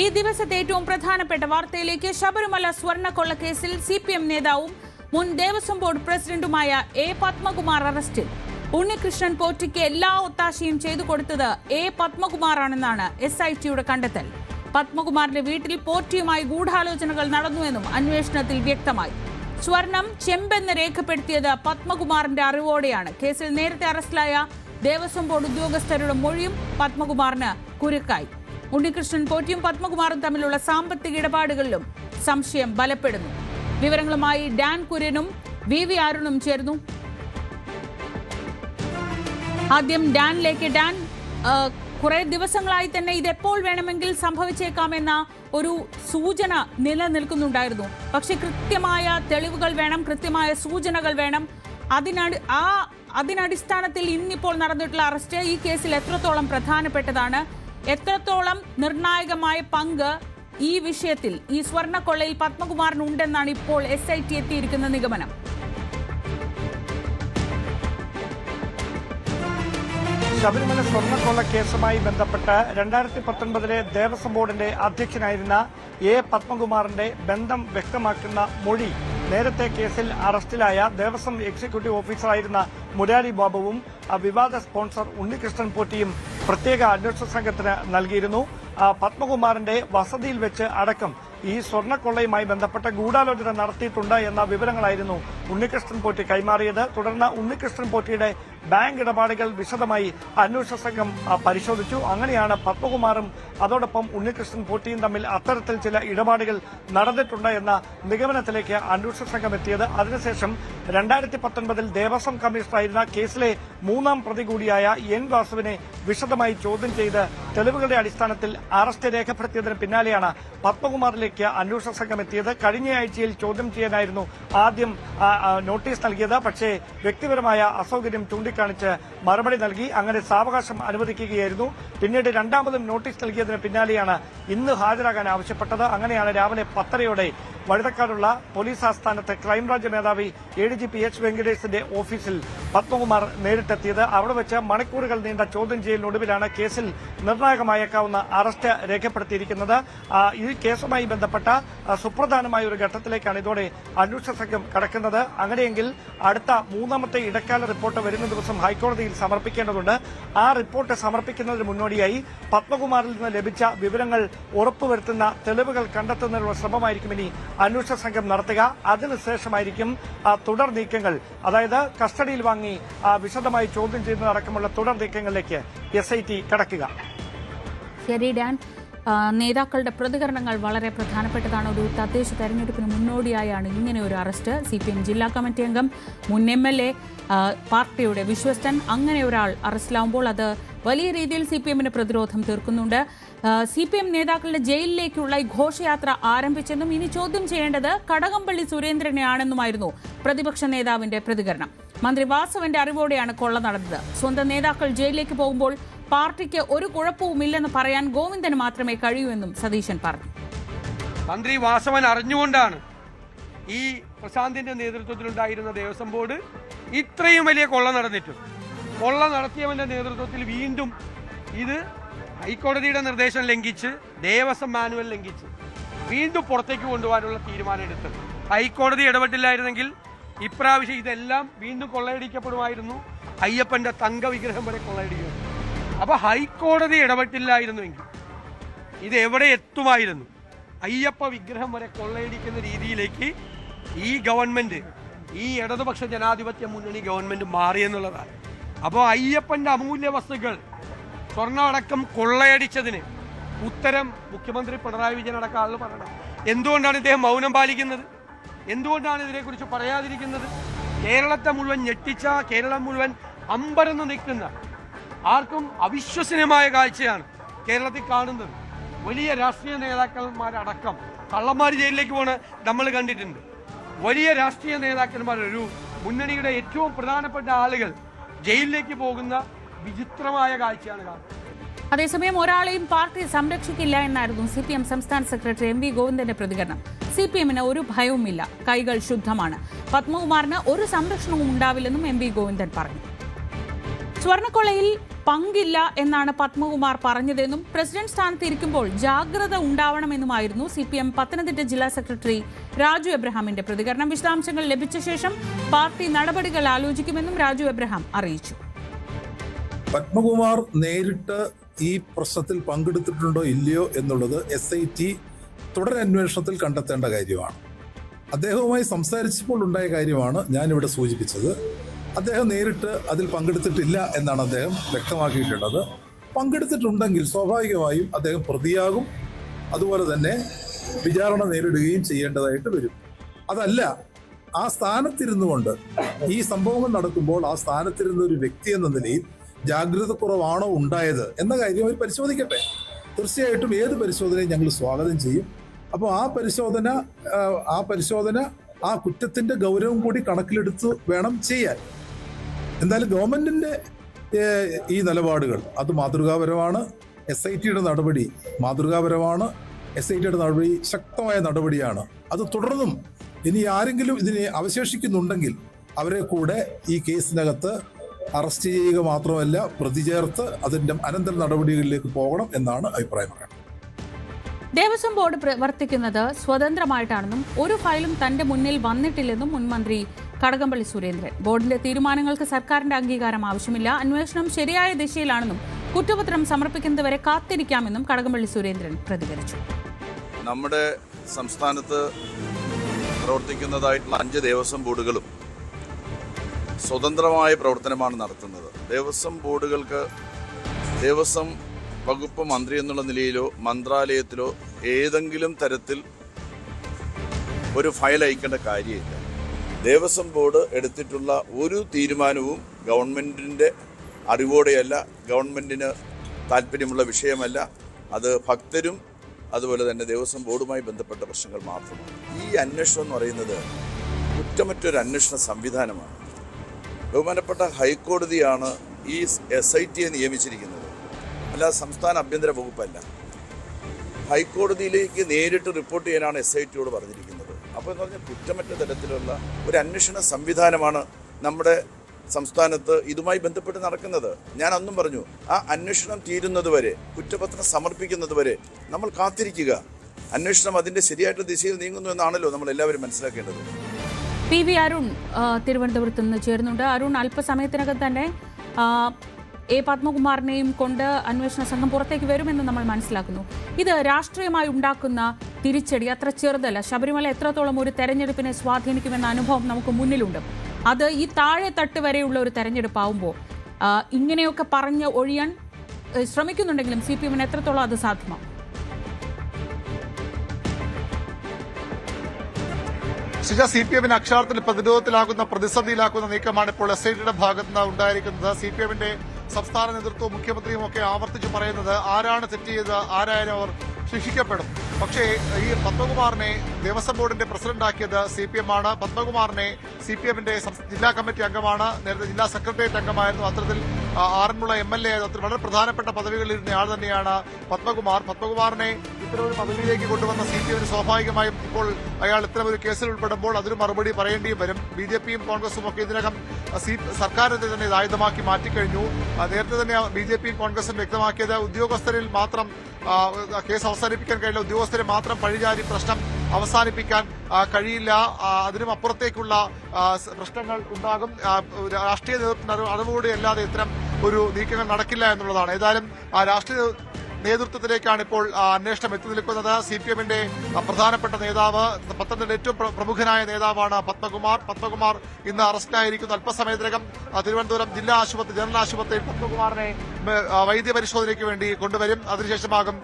ഈ ദിവസത്തെ ഏറ്റവും പ്രധാനപ്പെട്ട വാർത്തയിലേക്ക് ശബരിമല സ്വർണക്കൊള്ള കേസിൽ സി പി എം നേതാവും മുൻ ദേവസ്വം ബോർഡ് പ്രസിഡന്റുമായ എ പത്മകുമാർ അറസ്റ്റിൽ. ഉണ്ണികൃഷ്ണൻ പോറ്റിക്ക് എല്ലാ ഒത്താശയും ചെയ്തു കൊടുത്തത് എ പത്മകുമാറാണെന്നാണ് എസ് ഐ ടിയുടെ കണ്ടെത്തൽ. പത്മകുമാറിന്റെ വീട്ടിൽ പോറ്റിയുമായി ഗൂഢാലോചനകൾ നടന്നുവെന്നും അന്വേഷണത്തിൽ വ്യക്തമായി. സ്വർണം ചെമ്പെന്ന് രേഖപ്പെടുത്തിയത് പത്മകുമാറിന്റെ അറിവോടെയാണ്. കേസിൽ നേരത്തെ അറസ്റ്റിലായ ദേവസ്വം ബോർഡ് ഉദ്യോഗസ്ഥരുടെ മൊഴിയും പത്മകുമാറിന് കുരുക്കായി. ഉണ്ണികൃഷ്ണൻ പോറ്റിയും പത്മകുമാറും തമ്മിലുള്ള സാമ്പത്തിക ഇടപാടുകളിലും സംശയം ബലപ്പെടുന്നു. വിവരങ്ങളുമായി ഡാൻ കുര്യനും വി വി അരുണും ചേർന്നു ആദ്യം ഡാനിലേക്ക്. ഡാൻ കുറെ ദിവസങ്ങളായി തന്നെ ഇത് എപ്പോൾ വേണമെങ്കിൽ സംഭവിച്ചേക്കാമെന്ന ഒരു സൂചന നിലനിൽക്കുന്നുണ്ടായിരുന്നു. പക്ഷെ കൃത്യമായ തെളിവുകൾ വേണം കൃത്യമായ സൂചനകൾ വേണം. അതിനടി ആ അതിനടിസ്ഥാനത്തിൽ ഇന്നിപ്പോൾ നടന്നിട്ടുള്ള അറസ്റ്റ് ഈ കേസിൽ എത്രത്തോളം പ്രധാനപ്പെട്ടതാണ്? എത്രത്തോളം നിർണായകമായ പങ്ക് ഈ വിഷയത്തിൽ ഈ സ്വർണക്കൊള്ളയിൽ പത്മകുമാറിനുണ്ടെന്നാണ് ഇപ്പോൾ എസ് ഐ ടി എത്തിയിരിക്കുന്ന നിഗമനം. ശബരിമല സ്വർണക്കൊള്ള കേസുമായി ബന്ധപ്പെട്ട് രണ്ടായിരത്തി പത്തൊൻപതിലെ ദേവസ്വം ബോർഡിന്റെ അധ്യക്ഷനായിരുന്ന എ പത്മകുമാറിന്റെ ബന്ധം വ്യക്തമാക്കുന്ന മൊഴി നേരത്തെ കേസിൽ അറസ്റ്റിലായ ദേവസ്വം എക്സിക്യൂട്ടീവ് ഓഫീസറായിരുന്ന മുരാരി ബാബുവും വിവാദ സ്പോൺസർ ഉണ്ണികൃഷ്ണൻ പോറ്റിയും പ്രത്യേക അന്വേഷണ സംഘത്തിന് നൽകിയിരുന്നു. പത്മകുമാറിന്റെ വസതിയിൽ വെച്ച് അടക്കം ഈ സ്വർണക്കൊള്ളയുമായി ബന്ധപ്പെട്ട ഗൂഢാലോചന നടത്തിയിട്ടുണ്ട് എന്ന വിവരങ്ങളായിരുന്നു ഉണ്ണികൃഷ്ണൻ പോറ്റി കൈമാറിയത്. തുടർന്ന് ഉണ്ണികൃഷ്ണൻ പോറ്റിയുടെ ബാങ്ക് ഇടപാടുകൾ വിശദമായി അന്വേഷണ സംഘം പരിശോധിച്ചു. അങ്ങനെയാണ് പത്മകുമാറും അതോടൊപ്പം ഉണ്ണികൃഷ്ണൻ പോറ്റിയും തമ്മിൽ അത്തരത്തിൽ ചില ഇടപാടുകൾ നടന്നിട്ടുണ്ട് എന്ന നിഗമനത്തിലേക്ക് അന്വേഷണ സംഘം എത്തിയത്. അതിനുശേഷം രണ്ടായിരത്തി പത്തൊൻപതിൽ ദേവസ്വം കമ്മീഷണറായിരുന്ന കേസിലെ മൂന്നാം പ്രതി കൂടിയായ എൻ വാസുവിനെ വിശദമായി ചോദ്യം ചെയ്ത് തെളിവുകളുടെ അടിസ്ഥാനത്തിൽ അറസ്റ്റ് രേഖപ്പെടുത്തിയതിന് പിന്നാലെയാണ് പത്മകുമാറിലേക്ക് അന്വേഷണ സംഘം എത്തിയത്. കഴിഞ്ഞ ആഴ്ചയിൽ ചോദ്യം ചെയ്യാനായിരുന്നു ആദ്യം നോട്ടീസ് നൽകിയത്. പക്ഷേ വ്യക്തിപരമായ അസൗകര്യം ചൂണ്ടിക്കാണിച്ച് മറുപടി നൽകി. അങ്ങനെ സാവകാശം അനുവദിക്കുകയായിരുന്നു. പിന്നീട് രണ്ടാമതും നോട്ടീസ് നൽകിയതിന് പിന്നാലെയാണ് ഇന്ന് ഹാജരാകാൻ ആവശ്യപ്പെട്ടത്. അങ്ങനെയാണ് രാവിലെ പത്തരയോടെ വഴുതക്കാടുള്ള പോലീസ് ആസ്ഥാനത്ത് ക്രൈംബ്രാഞ്ച് മേധാവി A D G P H വെങ്കടേഷിന്റെ ഓഫീസിൽ പത്മകുമാർ നേരിട്ടെത്തിയത്. അവിടെ വെച്ച് മണിക്കൂറുകൾ നീണ്ട ചോദ്യം ചെയ്യലിനൊടുവിലാണ് കേസിൽ നിർണായകമായേക്കാവുന്ന അറസ്റ്റ് രേഖപ്പെടുത്തിയിരിക്കുന്നത്. ഈ കേസുമായി ബന്ധപ്പെട്ട സുപ്രധാനമായ ഒരു ഘട്ടത്തിലേക്കാണ് ഇതോടെ അന്വേഷണ സംഘം കടക്കുന്നത്. അങ്ങനെയെങ്കിൽ അടുത്ത മൂന്നാമത്തെ ഇടക്കാല റിപ്പോർട്ട് വരുന്ന ദിവസം ഹൈക്കോടതിയിൽ സമർപ്പിക്കേണ്ടതുണ്ട്. ആ റിപ്പോർട്ട് സമർപ്പിക്കുന്നതിന് മുന്നോടിയായി പത്മകുമാറിൽ നിന്ന് ലഭിച്ച വിവരങ്ങൾ ഉറപ്പുവരുത്തുന്ന തെളിവുകൾ കണ്ടെത്തുന്നതിനുള്ള ശ്രമമായിരിക്കും ഇനി അന്വേഷണ സംഘം നടത്തുക. അതിനുശേഷമായിരിക്കും തുടർ നീക്കങ്ങൾ. അതായത് കസ്റ്റഡിയിൽ വാങ്ങി ആ, വിശദമായി ചോദ്യം ചെയ്യുന്നതടക്കമുള്ള തുടർ നീക്കങ്ങളിലേക്ക് എസ് ഐ ടി കടക്കുക. നേതാക്കളുടെ പ്രതികരണങ്ങൾ വളരെ പ്രധാനപ്പെട്ടതാണ്. ഒരു തദ്ദേശ തെരഞ്ഞെടുപ്പിന് മുന്നോടിയായാണ് ഇങ്ങനെ ഒരു അറസ്റ്റ്. സി പി എം ജില്ലാ കമ്മിറ്റി അംഗം മുൻ എം എൽ എ പാർട്ടിയുടെ വിശ്വസ്തൻ അങ്ങനെ ഒരാൾ അറസ്റ്റിലാവുമ്പോൾ അത് വലിയ രീതിയിൽ സി പി എമ്മിന് പ്രതിരോധം തീർക്കുന്നുണ്ട്. സി പി എം നേതാക്കളുടെ ജയിലിലേക്കുള്ള ഈ ഘോഷയാത്ര ആരംഭിച്ചെന്നും ഇനി ചോദ്യം ചെയ്യേണ്ടത് കടകംപള്ളി സുരേന്ദ്രനെയാണെന്നുമായിരുന്നു പ്രതിപക്ഷ നേതാവിന്റെ പ്രതികരണം. മന്ത്രി വാസവന്റെ അറിവോടെയാണ് കൊള്ള നടന്നത്. സ്വന്തം നേതാക്കൾ ജയിലിലേക്ക് പോകുമ്പോൾ പാർട്ടിക്ക് ഒരു കുഴപ്പവുമില്ലെന്ന് പറയാൻ ഗോവിന്ദന് മാത്രമേ കഴിയൂ എന്നും സതീശൻ പറഞ്ഞു. മന്ത്രി വാസവൻ അറിഞ്ഞുകൊണ്ടാണ് ഈ പ്രശാന്തിന്റെ നേതൃത്വത്തിലുണ്ടായിരുന്ന ദേവസ്വം ബോർഡ് ഇത്രയും വലിയ കൊള്ള നടന്നിട്ടും. കൊള്ള നടത്തിയവന്റെ നേതൃത്വത്തിൽ വീണ്ടും ഇത് ഹൈക്കോടതിയുടെ നിർദ്ദേശം ലംഘിച്ച് ദേവസ്വം മാനുവൽ ലംഘിച്ച് വീണ്ടും പുറത്തേക്ക് കൊണ്ടുപോകാനുള്ള തീരുമാനം എടുത്തത് ഹൈക്കോടതി ഇടപെട്ടില്ലായിരുന്നെങ്കിൽ ഇപ്രാവശ്യം ഇതെല്ലാം വീണ്ടും കൊള്ളയടിക്കപ്പെടുമായിരുന്നു. അയ്യപ്പന്റെ തങ്ക വിഗ്രഹം വരെ കൊള്ളയടിക്കും. അപ്പൊ ഹൈക്കോടതി ഇടപെട്ടില്ലായിരുന്നുവെങ്കിൽ ഇത് എവിടെ എത്തുമായിരുന്നു? അയ്യപ്പ വിഗ്രഹം വരെ കൊള്ളയടിക്കുന്ന രീതിയിലേക്ക് ഈ ഗവൺമെന്റ് ഈ ഇടതുപക്ഷ ജനാധിപത്യ മുന്നണി ഗവൺമെന്റ് മാറിയെന്നുള്ളതാണ് അപ്പോൾ അയ്യപ്പന്റെ അമൂല്യ വസ്തുക്കൾ സ്വർണമടക്കം കൊള്ളയടിച്ചതിന് ഉത്തരം മുഖ്യമന്ത്രി പിണറായി വിജയൻ അടക്കം ആളുകൾ പറയണം. എന്തുകൊണ്ടാണ് ഇദ്ദേഹം മൗനം പാലിക്കുന്നത്? എന്തുകൊണ്ടാണ് ഇതിനെക്കുറിച്ച് പറയാതിരിക്കുന്നത്? കേരളത്തെ മുഴുവൻ ഞെട്ടിച്ച കേരളം മുഴുവൻ അമ്പരന്ന് നിൽക്കുന്ന ആർക്കും അവിശ്വസനീയമായ കാഴ്ചയാണ് കേരളത്തിൽ കാണുന്നത്. വലിയ രാഷ്ട്രീയ നേതാക്കന്മാരടക്കം കള്ളന്മാർ ജയിലിലേക്ക് പോണ നമ്മൾ കണ്ടിട്ടുണ്ട്. വലിയ രാഷ്ട്രീയ നേതാക്കന്മാർ ഒരു മുന്നണിയുടെ ഏറ്റവും പ്രധാനപ്പെട്ട ആളുകൾ ജയിലിലേക്ക് പോകുന്ന വിചിത്രമായ കാഴ്ചയാണ് കാണുന്നത്. അതേസമയം ഒരാളെയും പാർട്ടി സംരക്ഷിക്കില്ല എന്നായിരുന്നു സി പി എം സംസ്ഥാന സെക്രട്ടറി എം വി ഗോവിന്ദന്റെ പ്രതികരണം. സി പി എമ്മിന് ഒരു ഭയവുമില്ല. കൈകൾ ശുദ്ധമാണ്. പത്മകുമാറിന് ഒരു സംരക്ഷണവും ഉണ്ടാവില്ലെന്നും എം വി ഗോവിന്ദൻ പറഞ്ഞു. സ്വർണക്കൊളയിൽ പങ്കില്ല എന്നാണ് പത്മകുമാർ പറഞ്ഞതെന്നും പ്രസിഡന്റ് സ്ഥാനത്ത് ഇരിക്കുമ്പോൾ ജാഗ്രത ഉണ്ടാവണമെന്നുമായിരുന്നു സി പി എം പത്തനംതിട്ട ജില്ലാ സെക്രട്ടറി രാജു എബ്രഹാമിന്റെ പ്രതികരണം. വിശദാംശങ്ങൾ ലഭിച്ച ശേഷം പാർട്ടി നടപടികൾ ആലോചിക്കുമെന്നും രാജു എബ്രഹാം അറിയിച്ചു. പത്മകുമാർ നേരിട്ട് ഈ പ്രശ്നത്തിൽ പങ്കെടുത്തിട്ടുണ്ടോ ഇല്ലയോ എന്നുള്ളത് എസ് ഐ ടി തുടരന്വേഷണത്തിൽ കണ്ടെത്തേണ്ട കാര്യമാണ്. അദ്ദേഹവുമായി സംസാരിച്ചപ്പോൾ ഉണ്ടായ കാര്യമാണ് ഞാനിവിടെ സൂചിപ്പിച്ചത്. അദ്ദേഹം നേരിട്ട് അതിൽ പങ്കെടുത്തിട്ടില്ല എന്നാണ് അദ്ദേഹം വ്യക്തമാക്കിയിട്ടുള്ളത്. പങ്കെടുത്തിട്ടുണ്ടെങ്കിൽ സ്വാഭാവികമായും അദ്ദേഹം പ്രതിയാകും. അതുപോലെ തന്നെ വിചാരണ നേരിടുകയും ചെയ്യേണ്ടതായിട്ട് വരും. അതല്ല ആ സ്ഥാനത്തിരുന്നു കൊണ്ട് ഈ സംഭവങ്ങൾ നടക്കുമ്പോൾ ആ സ്ഥാനത്തിരുന്ന ഒരു വ്യക്തി എന്ന നിലയിൽ ജാഗ്രത കുറവാണോ ഉണ്ടായത് എന്ന കാര്യം അവർ പരിശോധിക്കട്ടെ. തീർച്ചയായിട്ടും ഏത് പരിശോധനയും ഞങ്ങൾ സ്വാഗതം ചെയ്യും. അപ്പോൾ ആ പരിശോധന ആ, പരിശോധന ആ കുറ്റത്തിന്റെ ഗൗരവം കൂടി കണക്കിലെടുത്ത് വേണം ചെയ്യാൻ. എന്തായാലും ഗവൺമെന്റിന്റെ ഈ നിലപാടുകൾ അത് മാതൃകാപരമാണ്. എസ് ഐ ടിയുടെ നടപടി മാതൃകാപരമാണ്. എസ് ഐ ടിയുടെ നടപടി ശക്തമായ നടപടിയാണ്. അത് തുടർന്നും ഇനി ആരെങ്കിലും ഇതിനെ അവശേഷിക്കുന്നുണ്ടെങ്കിൽ അവരെ കൂടെ ഈ കേസിനകത്ത് അറസ്റ്റ് ചെയ്യുക മാത്രമല്ല പ്രതി ചേർത്ത് അതിന്റെ അനന്തര നടപടികളിലേക്ക് പോകണം എന്നാണ് അഭിപ്രായം. ദേവസ്വം ബോർഡ് പ്രവർത്തിക്കുന്നത് സ്വതന്ത്രമായിട്ടാണെന്നും ഒരു ഫയലും തന്റെ മുന്നിൽ വന്നിട്ടില്ലെന്നും മുൻമന്ത്രി കടകംപള്ളി സുരേന്ദ്രൻ. ബോർഡിന്റെ തീരുമാനങ്ങൾക്ക് സർക്കാരിന്റെ അംഗീകാരം ആവശ്യമില്ല. അന്വേഷണം ശരിയായ ദിശയിലാണെന്നും കുറ്റപത്രം സമർപ്പിക്കുന്നതുവരെ കാത്തിരിക്കാമെന്നും കടകംപള്ളി സുരേന്ദ്രൻ പ്രതികരിച്ചു. നമ്മുടെ സംസ്ഥാനത്ത് പ്രവർത്തിക്കുന്നതായിട്ടുള്ള അഞ്ച് ദേവസ്വം ബോർഡുകളും സ്വതന്ത്രമായ പ്രവർത്തനമാണ് നടത്തുന്നത്. ദേവസ്വം ബോർഡുകൾക്ക് ദേവസ്വം വകുപ്പ് മന്ത്രി എന്നുള്ള നിലയിലോ മന്ത്രാലയത്തിലോ ഏതെങ്കിലും തരത്തിൽ ഒരു ഫയൽ അയക്കേണ്ട കാര്യമില്ല. ദേവസ്വം ബോർഡ് എടുത്തിട്ടുള്ള ഒരു തീരുമാനവും ഗവൺമെന്റിന്റെ അറിവോടെയല്ല ഗവൺമെന്റിന് താല്പര്യമുള്ള വിഷയമല്ല. അത് ഭക്തരും അതുപോലെ തന്നെ ദേവസ്വം ബോർഡുമായി ബന്ധപ്പെട്ട പ്രശ്നങ്ങൾ മാത്രമാണ്. ഈ അന്വേഷണം എന്ന് പറയുന്നത് കുറ്റമറ്റൊരു അന്വേഷണ സംവിധാനമാണ്. ബഹുമാനപ്പെട്ട ഹൈക്കോടതിയാണ് ഈ എസ് ഐ ടിയെ നിയമിച്ചിരിക്കുന്നത്. അല്ലാതെ സംസ്ഥാന ആഭ്യന്തര വകുപ്പല്ല. ഹൈക്കോടതിയിലേക്ക് നേരിട്ട് റിപ്പോർട്ട് ചെയ്യാനാണ് എസ് ഐ ടിയോട് പറഞ്ഞിരിക്കുന്നത്. അപ്പോൾ എന്ന് പറഞ്ഞാൽ കുറ്റമറ്റ തരത്തിലുള്ള ഒരു അന്വേഷണ സംവിധാനമാണ് നമ്മുടെ സംസ്ഥാനത്ത് ഇതുമായി ബന്ധപ്പെട്ട് നടക്കുന്നത്. ഞാൻ അന്നും പറഞ്ഞു ആ അന്വേഷണം തീരുന്നതുവരെ കുറ്റപത്രം സമർപ്പിക്കുന്നതുവരെ നമ്മൾ കാത്തിരിക്കുക. അന്വേഷണം അതിന്റെ ശരിയായിട്ടുള്ള ദിശയിൽ നീങ്ങുന്നു എന്നാണല്ലോ നമ്മൾ എല്ലാവരും മനസ്സിലാക്കേണ്ടത്. പി വി അരുൺ തിരുവനന്തപുരത്ത് നിന്ന് ചേരുന്നുണ്ട്. അരുൺ അല്പസമയത്തിനകം തന്നെ എ പത്മകുമാറിനെയും കൊണ്ട് അന്വേഷണ സംഘം പുറത്തേക്ക് വരുമെന്ന് നമ്മൾ മനസ്സിലാക്കുന്നു. ഇത് രാഷ്ട്രീയമായി ഉണ്ടാക്കുന്ന തിരിച്ചടി. അത്ര ചെറുതല്ല. ശബരിമല എത്രത്തോളം ഒരു തെരഞ്ഞെടുപ്പിനെ സ്വാധീനിക്കുമെന്ന അനുഭവം നമുക്ക് മുന്നിലുണ്ട്. അത് ഈ താഴെ തട്ട് വരെയുള്ള ഒരു തെരഞ്ഞെടുപ്പാവുമ്പോൾ ഇങ്ങനെയൊക്കെ പറഞ്ഞ് ഒഴിയാൻ ശ്രമിക്കുന്നുണ്ടെങ്കിലും സി പി എമ്മിന് എത്രത്തോളം അത് സാധ്യമാവും ശിജ സി പി എമ്മിന് അക്ഷരാർത്ഥത്തിൽ പ്രതിരോധത്തിലാകുന്ന പ്രതിസന്ധിയിലാക്കുന്ന നീക്കമാണ് ഇപ്പോൾ എസ് ഐ ഡിയുടെ ഭാഗത്ത് നിന്ന് ഉണ്ടായിരിക്കുന്നത്. സി പി എമ്മിന്റെ സംസ്ഥാന നേതൃത്വവും മുഖ്യമന്ത്രിയും ഒക്കെ ആവർത്തിച്ച് പറയുന്നത് ആരാണ് തെറ്റ് ചെയ്തത് ആരായാലും അവർ ശിക്ഷിക്കപ്പെടും. പക്ഷേ ഈ പത്മകുമാറിനെ ദേവസ്വം ബോർഡിന്റെ പ്രസിഡന്റാക്കിയത് സി പി എം ആണ്. പത്മകുമാറിനെ സി പി എമ്മിന്റെ ജില്ലാ കമ്മിറ്റി അംഗമാണ്. നേരത്തെ ജില്ലാ സെക്രട്ടേറിയറ്റ് അംഗമായിരുന്നു. അത്തരത്തിൽ ആറന്മുള എം എൽ എ അത്ര വളരെ പ്രധാനപ്പെട്ട പദവികളിലിരുന്ന ആൾ തന്നെയാണ് പത്മകുമാർ. പത്മകുമാറിനെ ഇത്തരമൊരു പദവിയിലേക്ക് കൊണ്ടുവന്ന സി പി എമ്മിന് സ്വാഭാവികമായും ഇപ്പോൾ അയാൾ ഇത്തരം ഒരു കേസിൽ ഉൾപ്പെടുമ്പോൾ അതിന് മറുപടി പറയേണ്ടിയും വരും. ബി ജെ പിയും കോൺഗ്രസും ഒക്കെ ഇതിനകം സർക്കാരിനെ തന്നെ ഇത് ആയുധമാക്കി മാറ്റിക്കഴിഞ്ഞു. നേരത്തെ തന്നെ ബി ജെ പിയും കോൺഗ്രസും വ്യക്തമാക്കിയത് ഉദ്യോഗസ്ഥരിൽ മാത്രം കേസ് അവസാനിപ്പിക്കാൻ കഴിയില്ല. ഉദ്യോഗസ്ഥരെ മാത്രം പഴിചാരി പ്രശ്നം അവസാനിപ്പിക്കാൻ കഴിയില്ല. അതിനും അപ്പുറത്തേക്കുള്ള പ്രശ്നങ്ങൾ ഉണ്ടാകും. രാഷ്ട്രീയ നേതൃത്വത്തിന് അറിവ് അറിവോടെ അല്ലാതെ ഇത്തരം ഒരു നീക്കങ്ങൾ നടക്കില്ല എന്നുള്ളതാണ്. ഏതായാലും രാഷ്ട്രീയ നേതൃത്വത്തിലേക്കാണ് ഇപ്പോൾ അന്വേഷണം എത്തി നിൽക്കുന്നത്. സി പി എമ്മിന്റെ പ്രധാനപ്പെട്ട നേതാവ് പത്തനംതിട്ട ഏറ്റവും പ്രമുഖനായ നേതാവാണ് പത്മകുമാർ. പത്മകുമാർ ഇന്ന് അറസ്റ്റിലായിരിക്കുന്നു അല്പസമയത്തിനകം. തിരുവനന്തപുരം ജില്ലാ ആശുപത്രി ജനറൽ ആശുപത്രിയിൽ പത്മകുമാറിനെ വൈദ്യ പരിശോധനയ്ക്ക് വേണ്ടി കൊണ്ടുവരും. അതിനുശേഷമാകും